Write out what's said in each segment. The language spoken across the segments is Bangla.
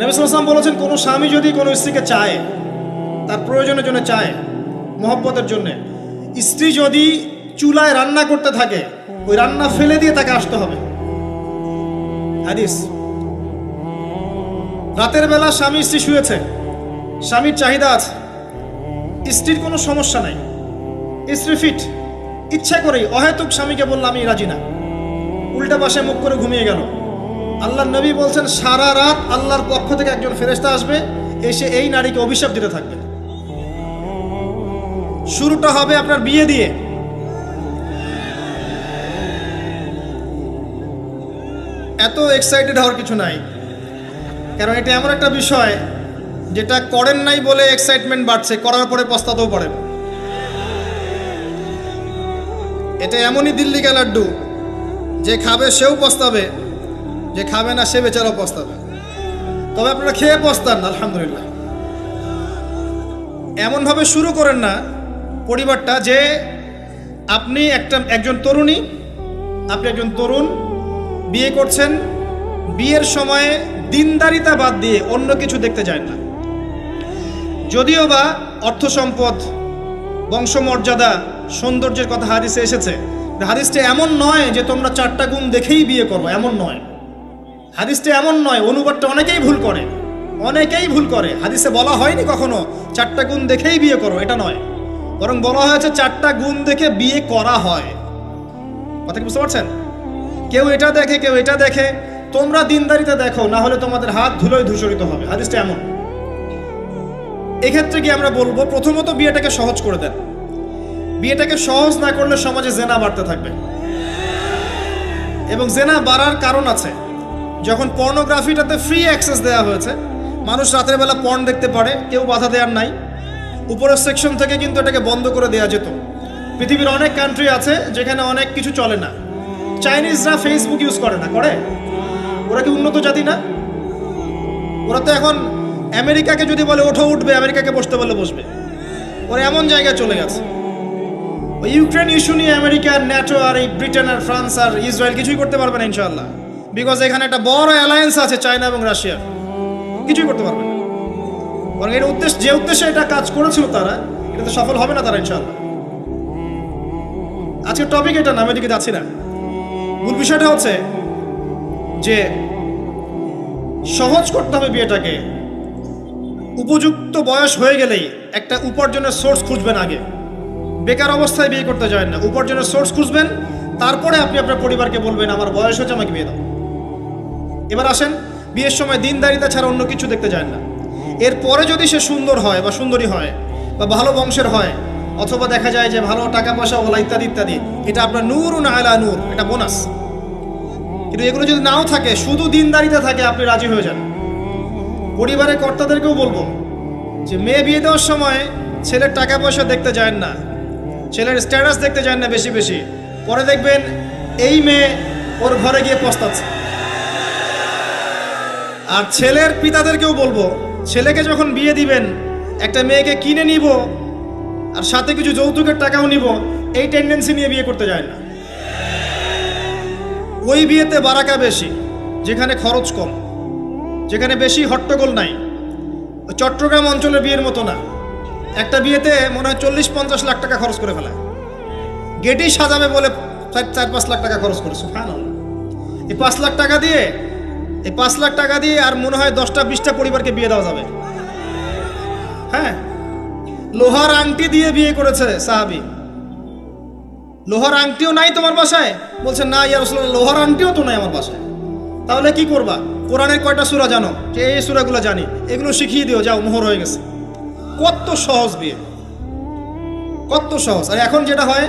নবিসাম বলেছেন, কোনো স্বামী যদি কোনো স্ত্রীকে চায়, তার প্রয়োজনের জন্য চায়, মহব্বতের জন্য, স্ত্রী যদি চুলায় রান্না করতে থাকে, ওই রান্না ফেলে দিয়ে তাকে আসতে হবে। হাদিস। রাতের বেলা স্বামী স্ত্রী শুয়েছে, স্বামীর চাহিদা আছে, স্ত্রীর কোনো সমস্যা নাই, স্ত্রী ফিট, ইচ্ছা করেই, অহেতুক স্বামীকে বললাম, আমি রাজি না। উল্টা পাশে মুখ করে ঘুমিয়ে গেল। আল্লাহ নবী বলছেন, সারা রাত আল্লাহর পক্ষ থেকে একজন ফেরেস্তা আসবে, এসে এই নারীকে অভিশাপ দিতে থাকবে। শুরুটা হবে আপনার বিয়ে দিয়ে। এত এক্সাইটেড হওয়ার কিছু নাই। কারণ এটা এমন একটা বিষয়, যেটা করেন নাই বলে এক্সাইটমেন্ট বাড়ছে, করার পরে পস্তাতেও পারেন এটা এমনই দিল্লি লাড্ডু, যে খাবে সেও পস্তাবে। যে খাবে না, সে বেচারাও পস্তাবে। তবে আপনারা খেয়ে পস্তান, আলহামদুলিল্লাহ। এমনভাবে শুরু করেন না, পরিবারটা যে আপনি একটা, একজন তরুণী, আপনি একজন তরুণ, বিয়ে করছেন, বিয়ের সময়ে দিনদারিতা বাদ দিয়ে অন্য কিছু দেখতে যায় না। যদিও বা অর্থ সম্পদ, বংশমর্যাদা, সৌন্দর্যের কথা হাদিসে এসেছে, হাদিসটা এমন নয় যে তোমরা চারটা গুণ দেখেই বিয়ে করব, এমন নয়। হাদিসটা এমন নয়, অনুবাদটা অনেকেই ভুল করে। অনেকেই ভুল করে। হাদিসে বলা হয়নি কখনো, চারটা গুণ দেখেই বিয়ে করো, এটা নয়। বরং বলা হয়েছে চারটা গুণ দেখে বিয়ে করা হয়। কথা কি বুঝতে পারছেন? কেউ এটা দেখে, কেউ এটা দেখে। তোমরা দিনদারিতে দেখো, না হলে তোমাদের হাত ধুলোয় ধূসরিত হবে। হাদিসটা এমন। এক্ষেত্রে কি আমরা বলব, প্রথমত বিয়েটাকে সহজ করে দেন। বিয়েটাকে সহজ না করলে সমাজে জেনা বাড়তে থাকবে। এবং জেনা বাড়ার কারণ আছে। যখন পর্নোগ্রাফিটাতে ফ্রি অ্যাক্সেস দেওয়া হয়েছে, মানুষ রাতের বেলা পর্ন দেখতে পারে, কেউ বাধা দেওয়ার নাই। উপরের সেকশন থেকে কিন্তু এটাকে বন্ধ করে দেওয়া যেত। পৃথিবীর অনেক কান্ট্রি আছে যেখানে অনেক কিছু চলে না। চাইনিজরা ফেসবুক ইউজ করে না, করে? ওরা কি উন্নত জাতি না? ওরা তো এখন আমেরিকাকে যদি বলে ওঠো, উঠবে, আমেরিকাকে বসতে বলে বসবে। ওরা এমন জায়গায় চলে গেছে। ওই ইউক্রেন ইস্যু নিয়ে আমেরিকা ন্যাটো আর এই ব্রিটেন আর ফ্রান্স আর ইসরায়েল কিছুই করতে পারবে না, ইনশাআল্লাহ। বিকজ এখানে একটা বড় অ্যালায়েন্স আছে চায়না এবং রাশিয়ার কিছুই করতে পারবে না। বরং এর উদ্দেশ্য যে উদ্দেশ্যে এটা কাজ করেছিল তারা এটাতে সফল হবে না তারা, ইনশাআল্লাহ। আজকের টপিক এটা না, আমি এদিকে যাচ্ছি না। মূল বিষয়টা হচ্ছে যে সহজ করতে হবে বিয়েটাকে। উপযুক্ত বয়স হয়ে গেলেই একটা উপার্জনের সোর্স খুঁজবেন আগে। বেকার অবস্থায় বিয়ে করতে যায় না। উপার্জনের সোর্স খুঁজবেন, তারপরে আপনি আপনার পরিবারকে বলবেন, আমার বয়স হচ্ছে আমাকে বিয়ে দাও। এবার আসেন, বিয়ের সময় দিনদারিতা ছাড়া অন্য কিছু দেখতে যায় না। এরপরে যদি সে সুন্দর হয় বা সুন্দরী হয় বা ভালো বংশের হয়, অথবা দেখা যায় যে ভালো টাকা পয়সা ওলা ইত্যাদি ইত্যাদি, এটা আপনার নূর আলা নূর এটা বোনাস। কিন্তু এগুলো যদি নাও থাকে, শুধু দিনদারিতে থাকে, আপনি রাজি হয়ে যান। পরিবারের কর্তাদেরকেও বলব যে মেয়ে বিয়ে দেওয়ার সময় ছেলের টাকা পয়সা দেখতে যায় না, ছেলের স্ট্যাটাস দেখতে যায় না বেশি বেশি। পরে দেখবেন এই মেয়ে ওর ঘরে গিয়ে পস্তাচ্ছে। আর ছেলের পিতাদেরকেও বলব, ছেলেকে যখন বিয়ে দিবেন, একটা মেয়েকে কিনে নিব, আর সাথে কিছু যৌতুকের টাকাও নিব, এই টেন্ডেন্সি নিয়ে বিয়ে করতে যায় না। ওই বিয়েতে বারাকা বেশি, যেখানে খরচ কম, যেখানে বেশি হট্টগোল নাই। চট্টগ্রাম অঞ্চলের বিয়ের মতো না। একটা বিয়েতে মনে হয় চল্লিশ পঞ্চাশ লাখ টাকা খরচ করে ফেলায় গেটেই সাজাবে বলে চার চার, পাঁচ লাখ টাকা খরচ করেছে ফাইনাল এই পাঁচ লাখ টাকা দিয়ে এই পাঁচ লাখ টাকা দিয়ে আর মনে হয় দশটা, বিশটা পরিবারকে বিয়ে দেওয়া যাবে। হ্যাঁ? লোহার আংটি দিয়ে বিয়ে করেছে সাহাবি। লোহার আংটিও নাই তোমার বাসায়? বলছে, না ইয়ার লোহার আংটিও তো নাই আমার বাসায়। তাহলে কি করবা? কোরআনের কয়টা সুরা জানো? যে এই সুরাগুলো জানি, এগুলো শিখিয়ে দিও, যাও, মোহর হয়ে গেছে। কত সহজ বিয়ে। কত সহজ। আর এখন যেটা হয়,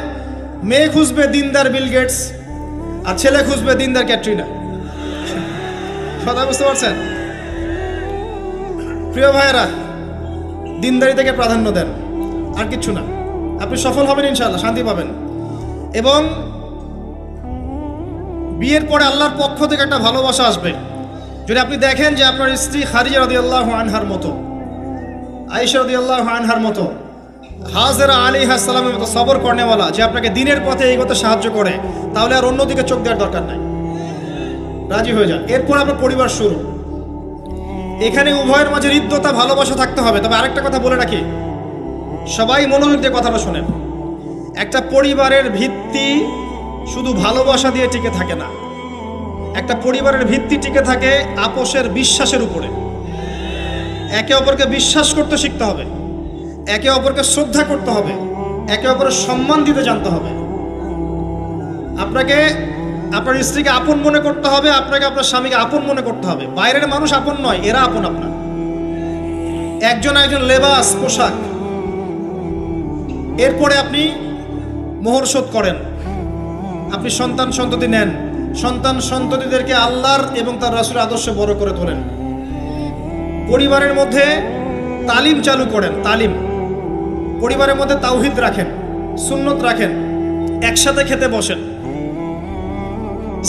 মেয়ে খুঁজবে দিনদার বিল গেটস, আর ছেলে খুঁজবে দিনদার ক্যাটরিনা। কথা বুঝতে পারছেন? প্রিয় ভাইয়েরা, দিনদারি থেকে প্রাধান্য দেন, আর কিচ্ছু না। আপনি সফল হবেন ইনশাল্লাহ শান্তি পাবেন। এবং বিয়ের পরে আল্লাহর পক্ষ থেকে একটা ভালোবাসা আসবে। যদি আপনি দেখেন যে আপনার স্ত্রী খারিজা রদি আল্লাহ আনহার মতো, আয়েশা রদি আল্লাহ আনহার মতো, হাজরা আলী হাসালামের মতো সবর কর্নেওয়ালা, যে আপনাকে দিনের পথে এই এগোতে সাহায্য করে, তাহলে আর অন্যদিকে চোখ দেওয়ার দরকার নাই। রাজি হয়ে যান। এরপর আপনার পরিবার শুরু। এখানে উভয়ের মাঝে হৃদ্যতা, ভালোবাসা থাকতে হবে। তবে আরেকটা কথা বলে রাখি। সবাই মনোযোগ দিয়ে কথাটা শোনেন। একটা পরিবারের ভিত্তি শুধু ভালোবাসা দিয়ে টিকে থাকে না। একটা পরিবারের ভিত্তি টিকে থাকে আপোষের বিশ্বাসের উপরে। একে অপরকে বিশ্বাস করতে শিখতে হবে। একে অপরকে শ্রদ্ধা করতে হবে। একে অপরের সম্মান দিতে জানতে হবে। আপনাকে আপনার স্ত্রীকে আপন মনে করতে হবে, আপনাকে আপনার স্বামীকে আপন মনে করতে হবে। বাইরের মানুষ আপন নয়, এরা আপন আপনার। একজন একজন লেবাস, পোশাক। এরপরে আপনি মোহর শোধ করেন। আপনি সন্তান সন্ততি নেন। সন্তান সন্ততিদেরকে আল্লাহর এবং তার রাসুলের আদর্শ বড় করে তোলেন। পরিবারের মধ্যে তালিম চালু করেন, তালিম। পরিবারের মধ্যে তাওহিদ রাখেন, সুন্নত রাখেন, একসাথে খেতে বসেন।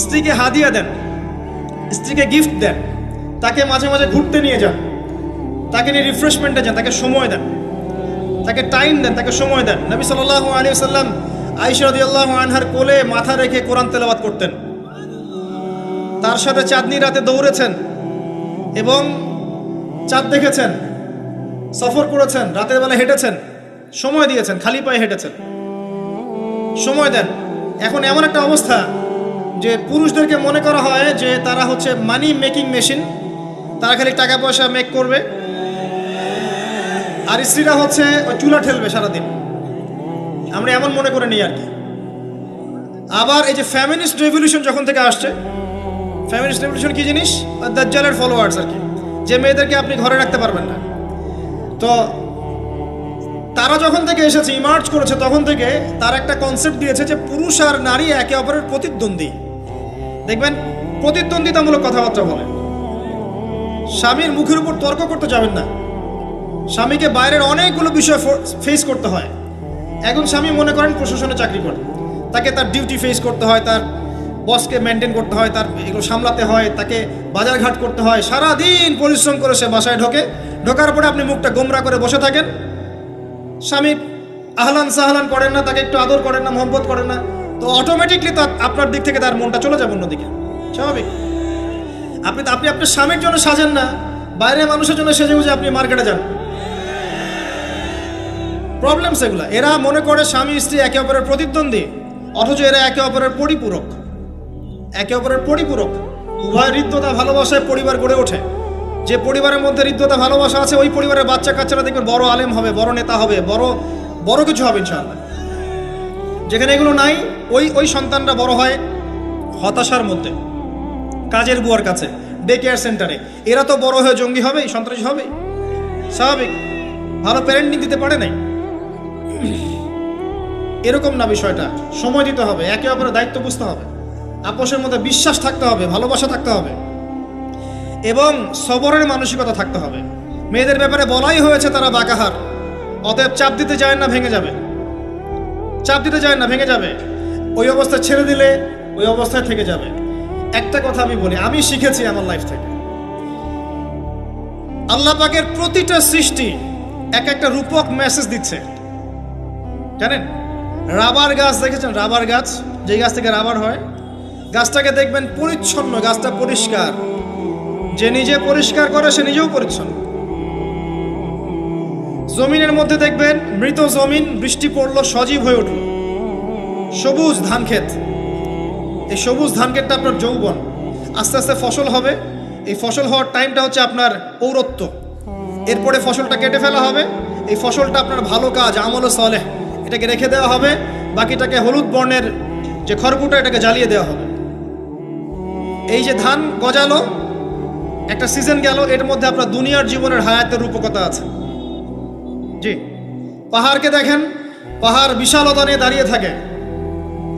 স্ত্রীকে হাদিয়া দেন, স্ত্রীকে গিফট দেন, তাকে মাঝে মাঝে ঘুরতে নিয়ে যান, তাকে নিয়ে রিফ্রেশমেন্টে যান, তাকে সময় দেন, তাকে টাইম দেন, তাকে সময় দেন। নবী সাল্লাহ আলী সাল্লাম আইসরদি আল্লাহ আনহার কোলে মাথা রেখে কোরআন তেলাবাত করতেন। তার সাথে চাঁদনি রাতে দৌড়েছেন এবং চাঁদ দেখেছেন, সফর করেছেন, রাতের বেলা হেঁটেছেন, সময় দিয়েছেন, খালি পায়ে হেঁটেছেন। সময় দেন। এখন এমন একটা অবস্থা যে পুরুষদেরকে মনে করা হয় যে তারা হচ্ছে মানি মেকিং মেশিন তারা খালি টাকা পয়সা মেক করবে। আর স্ত্রীরা হচ্ছে চুলা ঠেলবে সারাদিন। আমরা এমন মনে করে নিই আর কি। আবার এই যে ফ্যামিনিস্ট রেভলিউশন যখন থেকে আসছে ফ্যামিলিস্ট রেভলিউশন কি জিনিস? দাজ্জালের ফলোয়ার্স আর কি। যে মেয়েদেরকে আপনি ঘরে রাখতে পারবেন না। তো তারা যখন থেকে এসেছে ইমার্জ করেছে, তখন থেকে তার একটা কনসেপ্ট দিয়েছে যে পুরুষ আর নারী একে অপরের প্রতিদ্বন্দ্বী। দেখবেন, প্রতিদ্বন্দ্বিতামূলক কথাবার্তা বলে। স্বামীর মুখের উপর তর্ক করতে যাবেন না। স্বামীকে বাইরের অনেকগুলো বিষয় ফেস করতে হয়। একজন স্বামী মনে করেন প্রশাসনে চাকরি করে। তাকে তার ডিউটি ফেস করতে হয়, তার বসকে মেনটেন করতে হয়, তার এগুলো সামলাতে হয়, তাকে বাজারঘাট করতে হয়। সারা দিন পরিশ্রম করে সে বাসায় ঢোকে। ঢোকার পরে আপনি মুখটা গোমরা করে বসে থাকেন। স্বামী আহলান সাহলান করেন না, তাকে একটু আদর করেন না, মোহব্বত করেন না, তো অটোমেটিকলি তো আপনার দিক থেকে তার মনটা চলে যাবে অন্যদিকে। স্বাভাবিক। আপনি আপনি আপনার স্বামীর জন্য সাজেন না, বাইরের মানুষের জন্য সেজে বুঝে আপনি মার্কেটে যান। প্রবলেম সেগুলো এরা মনে করে স্বামী, স্ত্রী একে অপরের প্রতিদ্বন্দ্বী, অথচ এরা একে অপরের পরিপূরক। একে অপরের পরিপূরক। উভয় হৃদ্যতা, ভালোবাসায় পরিবার গড়ে ওঠে। যে পরিবারের মধ্যে হৃদ্যতা, ভালোবাসা আছে, ওই পরিবারের বাচ্চা কাচ্চারা দেখবেন বড় আলেম হবে, বড় নেতা হবে, বড় বড় কিছু হবে ইনশাআল্লাহ। যেখানে এগুলো নাই, ওই ওই সন্তানরা বড় হয় হতাশার মধ্যে, কাজের বুয়ার কাছে ডে কেয়ার সেন্টারে এরা তো বড় হয়ে জঙ্গি হবে, সন্ত্রাসী হবে, স্বাভাবিক। ভালো প্যারেন্টিং দিতে পারে নাই। এরকম না বিষয়টা, সময় দিতে হবে, একে অপরের দায়িত্ব বুঝতে হবে। আপোষের মধ্যে বিশ্বাস থাকতে হবে, ভালোবাসা থাকতে হবে। এবং সবরের মানসিকতা থাকতে হবে। মেয়েদের ব্যাপারে বলাই হয়েছে তারা বাকাহার। অতএব চাপ দিতে যায় না, ভেঙে যাবে। চাপ দিতে যায় না, ভেঙে যাবে। ওই অবস্থায় ছেড়ে দিলে ওই অবস্থায় থেকে যাবে। একটা কথা আমি বলি, আমি শিখেছি আমার লাইফ থেকে। আল্লাহ পাকের প্রতিটা সৃষ্টি এক একটা রূপক মেসেজ দিচ্ছে। জানেন? রাবার গাছ, দেখেছেন রাবার গাছ? যেই গাছ থেকে রাবার হয়, গাছটাকে দেখবেন পরিচ্ছন্ন, গাছটা পরিষ্কার। যে নিজে পরিষ্কার করে, সে নিজেও পরিচ্ছন্ন। জমিনের মধ্যে দেখবেন মৃত জমিন, বৃষ্টি পড়ল, সজীব হয়ে উঠল। সবুজ ধান ক্ষেত। এই সবুজ ধান ক্ষেতটা আপনার যৌবন। আস্তে আস্তে ফসল হবে। এই ফসল হওয়ার টাইমটা হচ্ছে আপনার পৌরত্ব। এরপরে ফসলটা কেটে ফেলা হবে। এই ফসলটা আপনার ভালো কাজ, আমল সলেহ। এটাকে রেখে দেওয়া হবে। বাকিটাকে হলুদ বর্ণের যে খড়কুটা এটাকে জ্বালিয়ে দেওয়া হবে। এই যে ধান গজালো একটা সিজন গেল, এর মধ্যে আপনার দুনিয়ার জীবনের হায়াতের রূপকতা আছে। জি। পাহাড়কে দেখেন, পাহাড় বিশালতা নিয়ে দাঁড়িয়ে থাকে।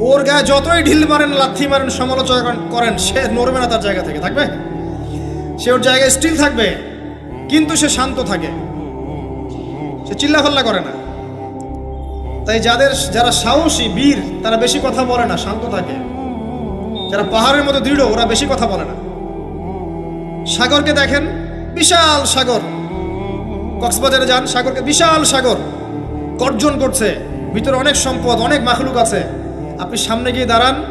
ওর গায়ে যতই ঢিল মারেন, লাথি মারেন, সমালোচনা করেন সে নড়বে না তার জায়গা থেকে, থাকবে? সে ওর জায়গায় স্টিল থাকবে, কিন্তু সে শান্ত থাকে। সে চিল্লাফাল্লা করে না। তাই যাদের, যারা সাহসী, বীর, তারা বেশি কথা বলে না, শান্ত থাকে। যারা পাহাড়ের মতো দৃঢ়, ওরা বেশি কথা বলে না। সাগরকে দেখেন, বিশাল সাগর। কক্সবাজারে যান, সাগরকে বিশাল সাগর। গর্জন করছে, ভিতরে অনেক সম্পদ, অনেক মাখলুক আছে। আপনি সামনে গিয়ে দাঁড়ান,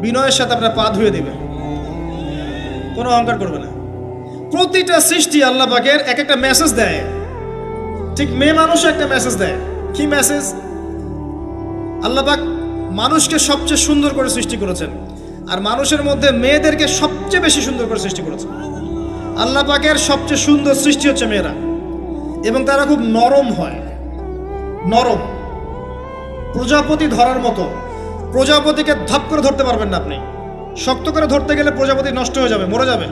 বিনয়ের সাথে আপনার পা ধুয়ে দেবে কোনো অহংকার করবে না। প্রতিটা সৃষ্টি আল্লাহ পাকের এক একটা মেসেজ দেয়। ঠিক মেয়ে মানুষও একটা মেসেজ দেয়। কি মেসেজ আল্লাহ পাক মানুষকে সবচেয়ে সুন্দর করে সৃষ্টি করেছেন। আর মানুষের মধ্যে মেয়েদেরকে সবচেয়ে বেশি সুন্দর করে সৃষ্টি করেছেন। আল্লাহ পাকের সবচেয়ে সুন্দর সৃষ্টি হচ্ছে মেয়েরা। এবং তারা খুব নরম হয়। নরম। প্রজাপতি ধরার মতো। প্রজাপতিকে ধাপ করে ধরতে পারবেন না আপনি। শক্ত করে ধরতে গেলে প্রজাপতি নষ্ট হয়ে যাবে, মরে যাবে।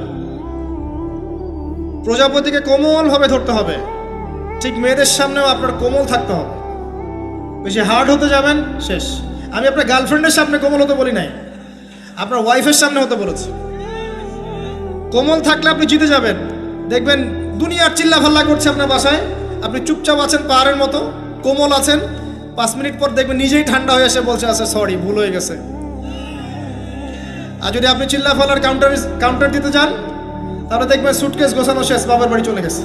প্রজাপতিকে কোমলভাবে ধরতে হবে। ঠিক মেয়েদের সামনেও আপনার কোমল থাকতে হবে। বেশি হার্ড হতে যাবেন, শেষ। আমি আপনার গার্লফ্রেন্ডের সামনে কোমল হতে বলি নাই। আপনার ওয়াইফের সামনে হতে বলেছি। কোমল থাকলে আপনি জিতে যাবেন। দেখবেন দুনিয়ার চিল্লা ফাল্লা করছে আপনার বাসায়। আপনি চুপচাপ আছেন পাহাড়ের মতো, কোমল আছেন। পাঁচ মিনিট পর দেখবেন নিজেই ঠান্ডা হয়ে এসে বলছে আছে সরি ভুল হয়ে গেছে। আর যদি আপনি চিল্লা ফাল্লার কাউন্টার কাউন্টার দিতে যান, তাহলে দেখবেন সুটকেস গোছানো শেষ, বাবার বাড়ি চলে গেছে।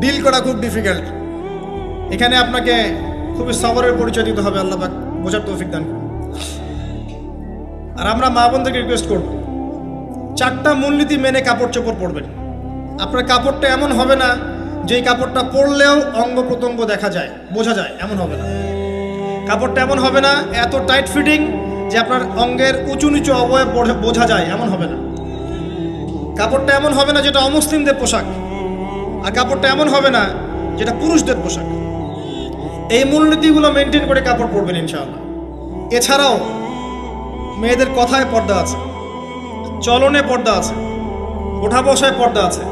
ডিল করা খুব ডিফিকাল্ট এখানে আপনাকে খুবই সবরের পরিচয় দিতে হবে, আল্লাহ বোঝার তৌফিক দান আর আমরা মা বোনদেরকে রিকোয়েস্ট করব। চারটা মূলনীতি মেনে কাপড় চোপড় পরবেন। আপনার কাপড়টা এমন হবে না, যেই কাপড়টা পরলেও অঙ্গ প্রত্যঙ্গ দেখা যায়, বোঝা যায়, এমন হবে না। কাপড়টা এমন হবে না, এত টাইট ফিটিং যে আপনার অঙ্গের উঁচু নিচু অবয়ব বোঝা যায়, এমন হবে না। কাপড়টা এমন হবে না যেটা অমুসলিমদের পোশাক, আর কাপড়টা এমন হবে না যেটা পুরুষদের পোশাক। এই মূলনীতিগুলো মেনটেন করে কাপড় পরবেন ইনশাআল্লাহ। এছাড়াও মেয়েদের কথায় পর্দা আছে। চলনে পর্দা আছে। ওঠা বসায় পর্দা আছে।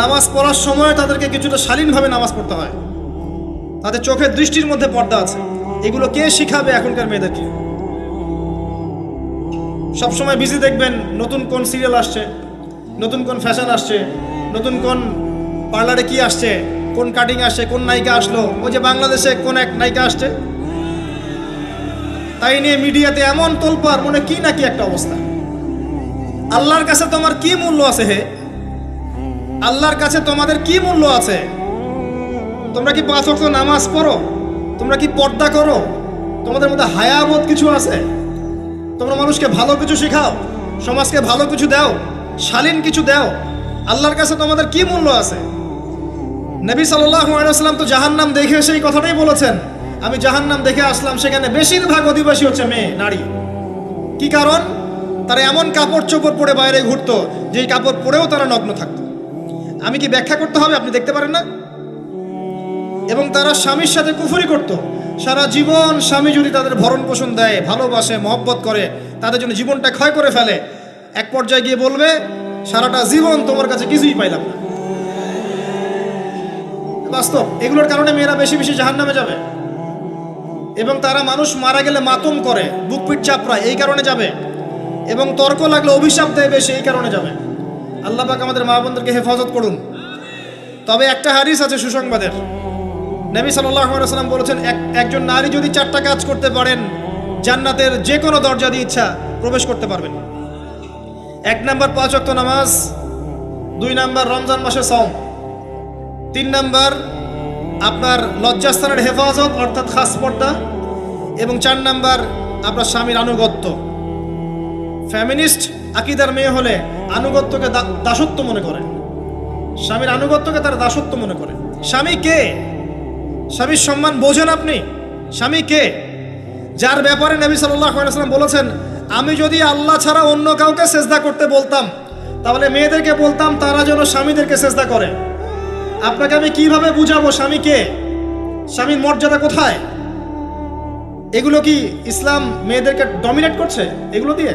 নামাজ পড়ার সময় তাদেরকে কিছুটা শালীনভাবে নামাজ পড়তে হয়। তাদের চোখের দৃষ্টির মধ্যে পর্দা আছে। এগুলো কে শিখাবে এখনকার মেয়েদেরকে? সবসময় বিজি দেখবেন, নতুন কোন সিরিয়াল আসছে, নতুন কোন ফ্যাশন আসছে, নতুন কোন পার্লারে কি আসছে, কোন কাটিং আসছে, কোন নায়িকা আসলো ওই যে বাংলাদেশে কোন এক নায়িকা আসছে। তাই নিয়ে মিডিয়াতে এমন তোলপার মনে কি নাকি একটা অবস্থা। আল্লাহর কাছে তোমার কি মূল্য আছে হে? আল্লাহর কাছে তোমাদের কি মূল্য আছে? তোমরা কি পাঁচ ওয়াক্ত নামাজ পড়ো? তোমরা কি পর্দা করো? তোমাদের মধ্যে হায়াবোধ কিছু আছে? তোমরা মানুষকে ভালো কিছু শেখাও, সমাজকে ভালো কিছু দাও, শালীন কিছু দাও। আল্লাহর কাছে তোমাদের কি মূল্য আছে? নবী সাল্লাম তো জাহান্নাম দেখে সেই কথাটাই বলেছেন। আমি জাহান্নাম দেখে আসলাম, সেখানে বেশিরভাগ অধিবাসী হচ্ছে মেয়ে, নারী। কি কারণ? তারা এমন কাপড় চোপড় পরে বাইরে ঘুরতো, যেই কাপড় পরেও তারা নগ্ন থাকতো। আমি কি ব্যাখ্যা করতে হবে? আপনি দেখতে পারেন না? এবং তারা স্বামীর সাথে কুফুরি করত। সারা জীবন স্বামী যদি তাদের ভরণ পোষণ দেয়, ভালোবাসে, মহব্বত করে, তাদের জন্য জীবনটা ক্ষয় করে ফেলে, এক পর্যায়ে গিয়ে বলবে, সারাটা জীবন তোমার কাছে কিছুই পাইলাম না। বাস্তব, এগুলোর কারণে মেয়েরা বেশি বেশি জাহান নামে যাবে। এবং তারা মানুষ মারা গেলে মাতম করে, বুক পিট চাপড়ায়, এই কারণে যাবে। এবং তর্ক লাগলে অভিশাপ দেবে এই কারণে যাবে। আল্লাহ পাক আমাদের মা বোনদেরকে হেফাজত করুন। তবে একটা হারিস আছে সুসংবাদের। নবী সাল্লাম বলেছেন, এক- একজন নারী যদি চারটা কাজ করতে পারেন, জান্নাতের যে কোনো দরজা দিয়ে ইচ্ছা প্রবেশ করতে পারবেন। এক নাম্বার পাঁচ অক্ত নামাজ, দুই নাম্বার রমজান মাসে সম তিন নাম্বার আপনার লজ্জাস্থানের হেফাজত, অর্থাৎ খাস পর্দা, এবং চার নাম্বার আপনার স্বামীর আনুগত্য। ফ্যামিনিস্ট আকিদার মেয়ে হলে আনুগত্যকে দাসত্ব মনে করে স্বামীর আনুগত্যকে তারা দাসত্ব মনে করে স্বামী কে? স্বামীর সম্মান বোঝেন আপনি? স্বামী কে? যার ব্যাপারে নবী সাল্লাম বলেছেন, আমি যদি আল্লাহ ছাড়া অন্য কাউকে সেজদা করতে বলতাম, তাহলে মেয়েদেরকে বলতাম তারা যেন স্বামীদেরকে সেজদা করে। আপনাকে আমি কীভাবে বুঝাবো স্বামী কে? স্বামীর মর্যাদা কোথায়? এগুলো কি ইসলাম মেয়েদেরকে ডমিনেট করছে? এগুলো দিয়ে?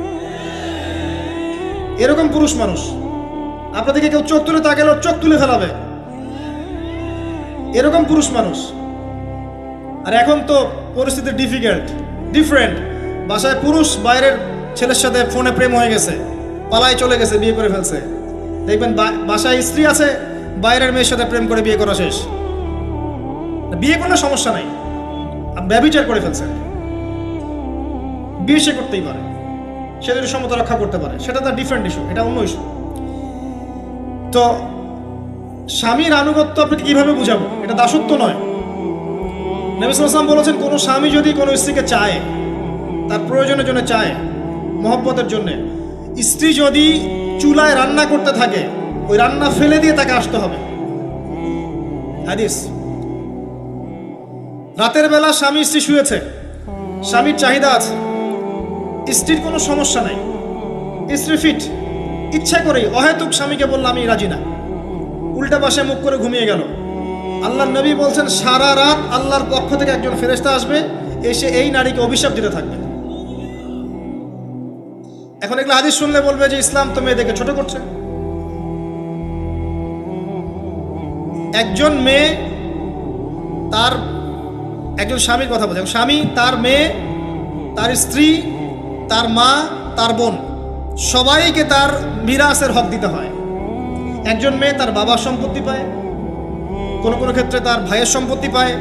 এরকম পুরুষ মানুষ। আপনাদেরকে কেউ চোখ তুলে ওর চোখ তুলে ফেলাবে। এরকম পুরুষ মানুষ। আর এখন তো পরিস্থিতি ডিফিকাল্ট ডিফারেন্ট বাসায় পুরুষ, বাইরের ছেলের সাথে ফোনে প্রেম হয়ে গেছে, পালায় চলে গেছে, বিয়ে করে ফেলছে। দেখবেন বাসায় স্ত্রী আছে, বাইরের মেয়ের সাথে প্রেম করে বিয়ে করা শেষ। বিয়ে করলে সমস্যা নাই। ব্যবিচার করে ফেলছে। বিয়ে সে করতেই পারে। সে যদি সমতা রক্ষা করতে পারে, সেটা তার ডিফারেন্ট ইস্যু এটা অন্য ইস্যু তো স্বামীর আনুগত্য আপনাকে কীভাবে বুঝাবো, এটা দাসত্ব নয়। নবী সাল্লাম বলেছেন, কোনো স্বামী যদি কোনো স্ত্রীকে চায়, তার প্রয়োজনের জন্য চায়, মহব্বতের জন্য, স্ত্রী যদি চুলায় রান্না করতে থাকে, ওই রান্না ফেলে দিয়ে তাকে আসতে হবে। হাদিস। রাতের বেলা স্বামী স্ত্রী শুয়েছে, স্বামীর চাহিদা আছে। স্ত্রীর কোনো সমস্যা নাই। স্ত্রী ফিট ইচ্ছা করেই অহেতুক স্বামীকে বললাম আমি রাজি না। উল্টা পাশে মুখ করে ঘুমিয়ে গেল। আল্লাহর নবী বলছেন, সারা রাত আল্লাহর পক্ষ থেকে একজন ফেরেশতা আসবে, এসে এই নারীকে অভিশাপ দিতে থাকবে। এখন এগুলো হাদিস শুনলে বলবে যে, ইসলাম তো মেয়েদেরকে ছোট করছে। একজন মেয়ে তার, একজন স্বামীর কথা বলছে। স্বামী, তার মেয়ে, তার স্ত্রী তার মা, তার বোন, সবাইকে তার মিরাসের হক দিতে হয়। একজন মেয়ে তার বাবার সম্পত্তি পায়, কোনো কোনো ক্ষেত্রে তার ভাইয়ের সম্পত্তি পায়,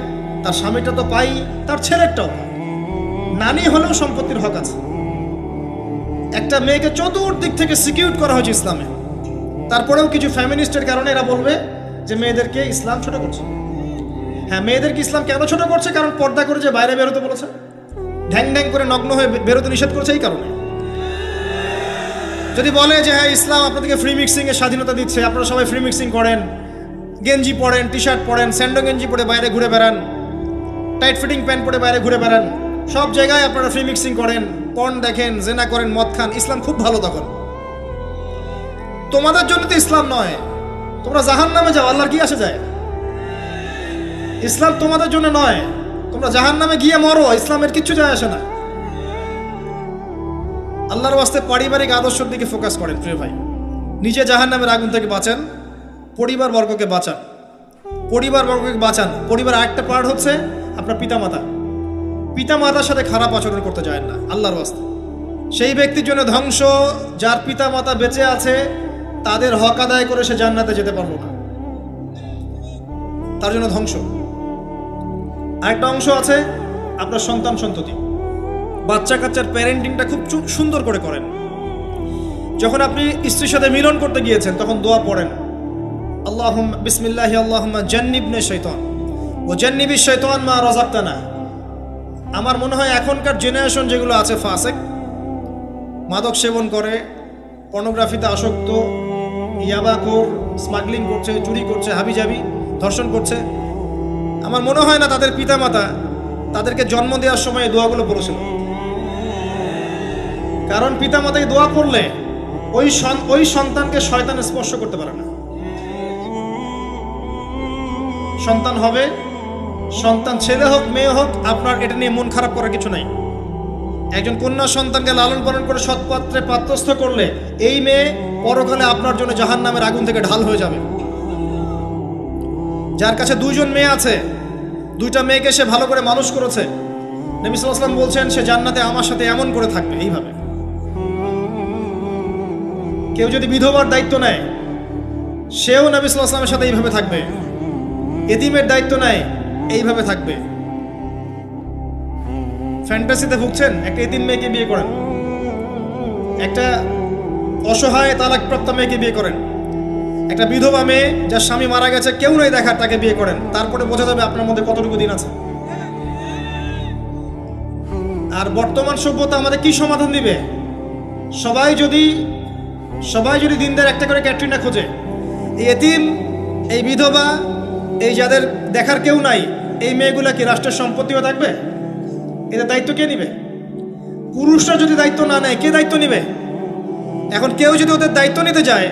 তার স্বামীটা তো পাই, তার ছেলেরটাও পায়। নানি হলেও সম্পত্তির হক আছে। একটা মেয়েকে চতুর্দিক থেকে সিকিউর করা হয়েছে ইসলামে। তারপরেও কিছু ফ্যামিনিস্টের কারণে এরা বলবে যে মেয়েদেরকে ইসলাম ছোট করছে। হ্যাঁ মেয়েদেরকে ইসলাম কেন ছোট করছে? কারণ পর্দা করে যে বাইরে বেরোতে বলেছে। ঢ্যাং ঢ্যাং করে নগ্ন হয়ে বেরোতে নিষেধ করেছে এই কারণে। যদি বলে যে হ্যাঁ ইসলাম আপনাদেরকে ফ্রি মিক্সিং এর স্বাধীনতা দিচ্ছে, আপনারা সবাই ফ্রি মিক্সিং করেন, গেঞ্জি পরেন টি শার্ট পরেন, স্যান্ডো গেঞ্জি পরে বাইরে ঘুরে বেড়ান টাইট ফিটিং প্যান্ট পরে বাইরে ঘুরে বেড়ান, সব জায়গায় আপনারা ফ্রি মিক্সিং করেন পর্ন দেখেন, জেনা করেন, মদ খান, ইসলাম খুব ভালো তখন। তোমাদের জন্য তো ইসলাম নয়। তোমরা জাহান নামে যাও, আল্লাহর কি আসে যায়? ইসলাম তোমাদের জন্য নয়। তোমরা জাহান নামে গিয়ে মরো, ইসলামের কিচ্ছু যায় আসে না। আল্লাহর ওয়াস্তে পারিবারিক আদর্শের দিকে ফোকাস করেন, প্রিয় ভাই। নিজে জাহান নামের আগুন থেকে বাঁচান পরিবার বর্গকে বাঁচান। পরিবার বর্গকে বাঁচান। পরিবার আরেকটা পার্ট হচ্ছে আপনার পিতামাতা। পিতামাতার সাথে খারাপ আচরণ করতে যায় না, আল্লাহর ওয়াস্তে। সেই ব্যক্তির জন্য ধ্বংস, যার পিতামাতা বেঁচে আছে, তাদের হক আদায় করে সে জান্নাতে যেতে পারল না। তার জন্য ধ্বংস। আরেকটা অংশ আছে, আপনার সন্তান সন্ততি। বাচ্চা কাচ্চার প্যারেন্টিংটা খুব সুন্দর করে করেন। যখন আপনি স্ত্রীর সাথে মিলন করতে গিয়েছেন, তখন দোয়া পড়েন। আল্লাহ বিসমিল্লাহি আল্লাহুম্মা জান্নিবনে শৈতান। ও জান্নিবি শৈতান মা রাজাক্তানা আমার মনে হয় এখনকার জেনারেশন যেগুলো আছে, ফাসেক, মাদক সেবন করে পর্নোগ্রাফিতে আসক্ত ইয়াবাখোর স্মাগলিং করছে, চুরি করছে, হাবিজাবি, ধর্ষণ করছে আমার মনে হয় না তাদের পিতামাতা তাদেরকে জন্ম দেওয়ার সময় দোয়াগুলো পড়েছিল কারণ পিতামাতাকে দোয়া করলে ওই ওই সন্তানকে শয়তান স্পর্শ করতে পারে না। সন্তান হবে, সন্তান ছেলে হোক, মেয়ে হোক, আপনার এটা নিয়ে মন খারাপ করার কিছু নাই। একজন কন্যা সন্তানকে লালন পালন করে সৎপাত্রে পাত্রস্থ করলে এই মেয়ে পরকালে আপনার জন্য জাহান নামের আগুন থেকে ঢাল হয়ে যাবে। যার কাছে দুইজন মেয়ে আছে দুইটা মেয়েকে সে ভালো করে মানুষ করেছে। নবী সাল্লাল্লাহু আলাইহি ওয়াসাল্লাম বলছেন, সে জান্নাতে আমার সাথে এমন করে থাকবে। এইভাবে। কেউ যদি বিধবার দায়িত্ব নেয়, সেও নবী সাল্লাল্লাহু সাথে এইভাবে থাকবে। এতিমের দায়িত্ব নেয়, এইভাবে থাকবে। ফ্যান্টাসিতে ভুগছেন, একটা এতিম মেয়েকে বিয়ে করেন। একটা অসহায় তালাকপ্রাপ্ত মেয়েকে বিয়ে করেন। একটা বিধবা মেয়ে যার স্বামী মারা গেছে, কেউ নেই দেখার তাকে বিয়ে করেন। তারপরে বোঝা যাবে আপনার মধ্যে কতটুকু দিন আছে। আর বর্তমান সভ্যতা আমাদের কি সমাধান দিবে? সবাই যদি সবাই যদি দিনদের একটা করে ক্যাটরিনা খোঁজে, এই এতিম, এই বিধবা, এই যাদের দেখার কেউ নাই, এই মেয়েগুলা কি রাষ্ট্রের সম্পত্তিও থাকবে? এদের দায়িত্ব কে নিবে? পুরুষরা যদি দায়িত্ব না নেয়, কে দায়িত্ব নিবে? এখন কেউ যদি ওদের দায়িত্ব নিতে যায়